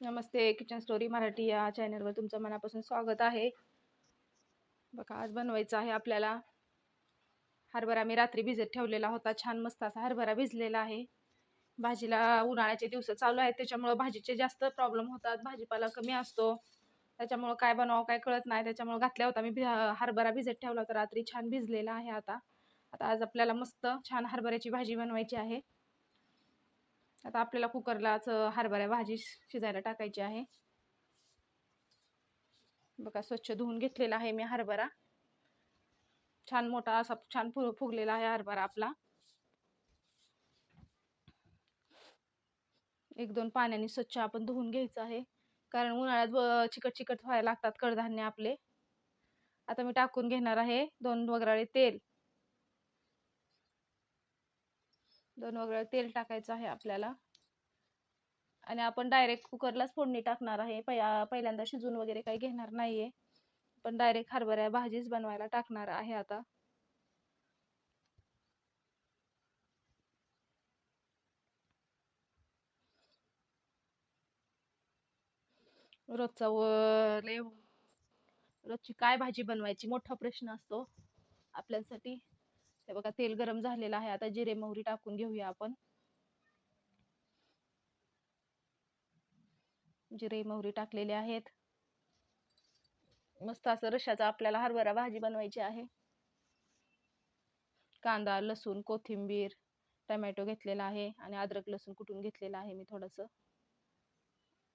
नमस्ते kitchen story Marathi या चॅनलवर तुमचं मनापासून स्वागत आहे. बघा आज बनवायचं आहे आपल्याला. हरभरा मी रात्री भिजत ठेवलेला होता. छान मस्त असा हरभरा भिजलेला आहे. भाजीला उन्हाळ्याचे दिवस चालू आहेत त्याच्यामुळं भाजीचे जास्त प्रॉब्लेम होतात. भाजीपाला कमी असतो. त्याच्यामुळं काय बनवावं काय कळत नाही. त्याच्यामुळं घातल्या होता मी भि हरभरा भिजत ठेवला होता. रात्री छान भिजलेला आहे आता. आता आज आपल्याला मस्त छान हरभऱ्याची भाजी बनवायची आहे. आता आपल्याला कुकरलाच हरभरा भाजी शिजायला टाकायची आहे. बघा स्वच्छ धुवून घेतलेला आहे मी हरभरा. छान मोठा असा छान फु फुगलेला आहे हरभरा आपला. एक दोन पाण्याने स्वच्छ आपण धुवून घ्यायचं आहे. कारण उन्हाळ्यात चिकट चिकट व्हायला लागतात कडधान्य आपले. आता मी टाकून घेणार आहे दोन वगराळे तेल. दोन वगैरे तेल टाकायचं आहे आपल्याला. आणि आपण डायरेक्ट कुकरलाच फोडणी टाकणार आहे. पहिल्यांदा शिजून वगैरे काही घेणार नाहीये. पण डायरेक्ट हरभऱ्या भाजीच बनवायला टाकणार आहे आता. रोजचा लय रोजची काय भाजी बनवायची मोठा प्रश्न असतो आपल्यासाठी. हे बघा तेल गरम झालेलं आहे. आता जिरे मोहरी टाकून घेऊया आपण. जिरे मोहरी टाकलेले आहेत. मस्त असं रशाचा आपल्याला हरभरा भाजी बनवायची आहे. कांदा लसूण कोथिंबीर टमॅटो घेतलेला आहे आणि अद्रक लसूण कुटून घेतलेला आहे मी थोडस.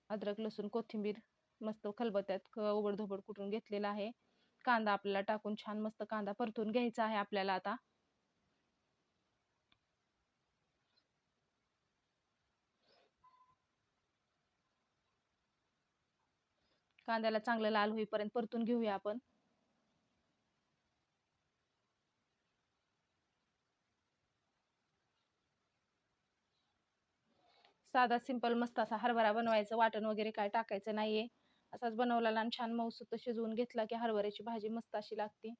अद्रक लसूण कोथिंबीर मस्त खलबत्यात उबडधोबड कुटून घेतलेला आहे. कांदा आपल्याला टाकून छान मस्त कांदा परतून घ्यायचा आहे आपल्याला आता. कांद्याला चांगलं लाल होईपर्यंत परतून घेऊया आपण. साधा सिंपल मस्त असा हरभरा बनवायचा वाटण वगैरे काय टाकायचं नाहीये. असाच बनवला आणि छान मऊसूत शिजवून घेतला की हरभऱ्याची भाजी मस्त अशी लागते.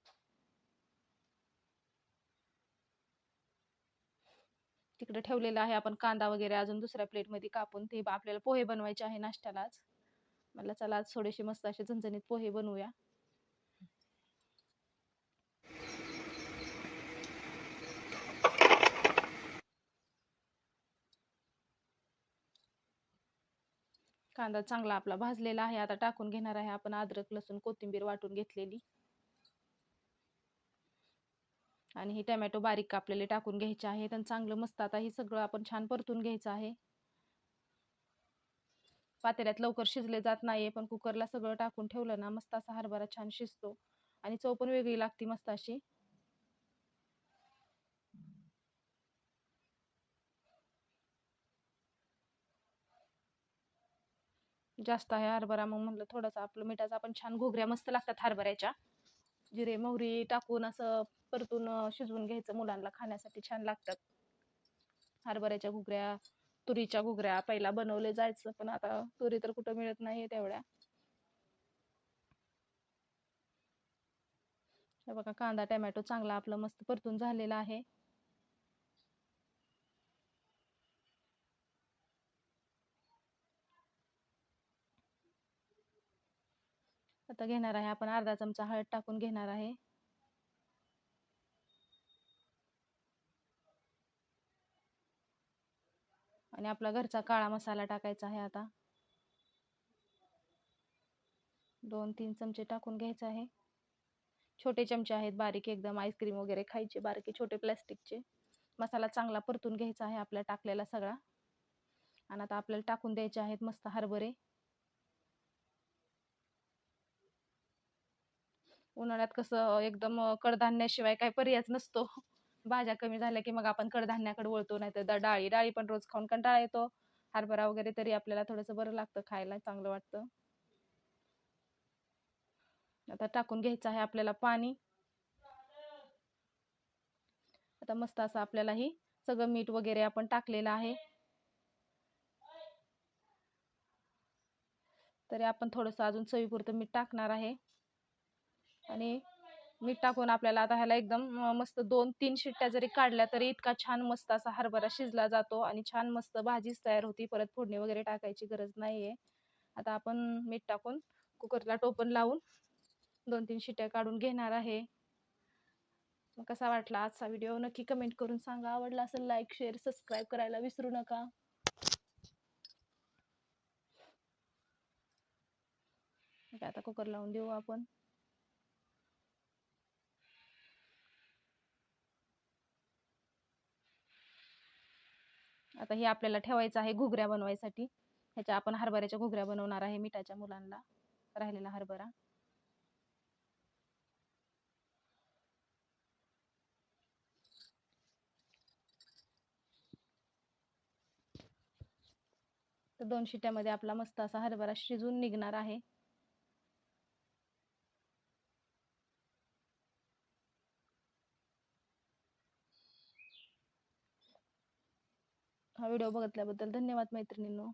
तिकडे ठेवलेला आहे आपण कांदा वगैरे अजून दुसऱ्या प्लेटमध्ये कापून. ते आपल्याला पोहे बनवायचे आहे नाश्त्यालाच. मला चला आज थोडेसे मस्त असे झणझणीत पोहे बनवूया. कांदा चांगला आपला भाजलेला आहे आता टाकून घेणार आहे आपण अद्रक लसूण कोथिंबीर वाटून घेतलेली. आणि हे टमॅटो बारीक कापलेले टाकून घ्यायचे आहेत आणि चांगलं मस्त आता हे सगळं आपण छान परतून घ्यायचं आहे. पातेल्यात लवकर शिजले जात नाहीये पण कुकरला सगळं टाकून ठेवलं ना मस्त असा हरभरा छान शिजतो आणि चव पण वेगळी लागते मस्त अशी. जास्त आहे हरभरा मग म्हणलं थोडासा आपलं मिठाचा आपण छान घोगऱ्या मस्त लागतात हरभऱ्याच्या. जिरे मोहरी टाकून असं परतून शिजवून घ्यायचं मुलांना खाण्यासाठी छान लागतात. हरभऱ्याच्या घुगऱ्या तुरीच्या घुगऱ्या पहिला बनवले जायचं पण आता तुरी तर कुठं मिळत नाही तेवढ्या. बघा कांदा टोमॅटो चांगला आपलं मस्त परतून झालेला आहे. आता घेणार आहे आपण अर्धा चमचा हळद टाकून घेणार आहे. आणि आपला घरचा काळा मसाला टाकायचा आहे आता. दोन तीन चमचे टाकून घ्यायचे आहे. छोटे चमचे आहेत बारीक एकदम आईस्क्रीम वगैरे खायचे बारके छोटे प्लॅस्टिकचे. मसाला चांगला परतून घ्यायचा आहे आपल्या टाकलेला सगळा. आणि आता आपल्याला टाकून द्यायचे आहेत मस्त हरभरे. उन्हाळ्यात कसं एकदम कडधान्याशिवाय काही पर्यायच नसतो. भाज्या कमी झाल्या की मग आपण कडधान्याकडे वळतो नाही तर डाळी डाळी पण रोज खाऊन कंटाळा येतो. हरभरा वगैरे तरी आपल्याला थोडंसं बरं लागतं खायला चांगलं वाटतं. आता टाकून घ्यायचं आहे आपल्याला पाणी. आता मस्त असं आपल्याला ही सगळं मीठ वगैरे आपण टाकलेलं आहे. तरी आपण थोडंसं अजून चवीपुरतं मीठ टाकणार आहे. आणि मीठ टाकून आपल्याला आता ह्याला एकदम मस्त दोन तीन शिट्ट्या जरी काढल्या तरी इतका छान मस्त असा हरभरा शिजला जातो आणि छान मस्त भाजीच तयार होती. परत फोडणी वगैरे टाकायची गरज नाहीये. आता आपण मीठ टाकून कुकरला टोपण लावून दोन तीन शिट्ट्या काढून घेणार आहे. मग कसा वाटला आजचा व्हिडिओ? नक्की कमेंट करून सांगा. आवडला असेल लाईक शेअर सबस्क्राईब करायला विसरू नका. आता कुकर लावून देऊ आपण. आता हे आपल्याला ठेवायचं आहे घुगऱ्या बनवायसाठी. ह्याच्या आपण हरभऱ्याच्या घुगऱ्या बनवणार आहे मिठाच्या मुलांना राहिलेला हरभरा. तर दोन शिट्यामध्ये आपला मस्त असा हरभरा शिजून निघणार आहे. हा व्हिडिओ बघितल्याबद्दल धन्यवाद मैत्रिणींनो.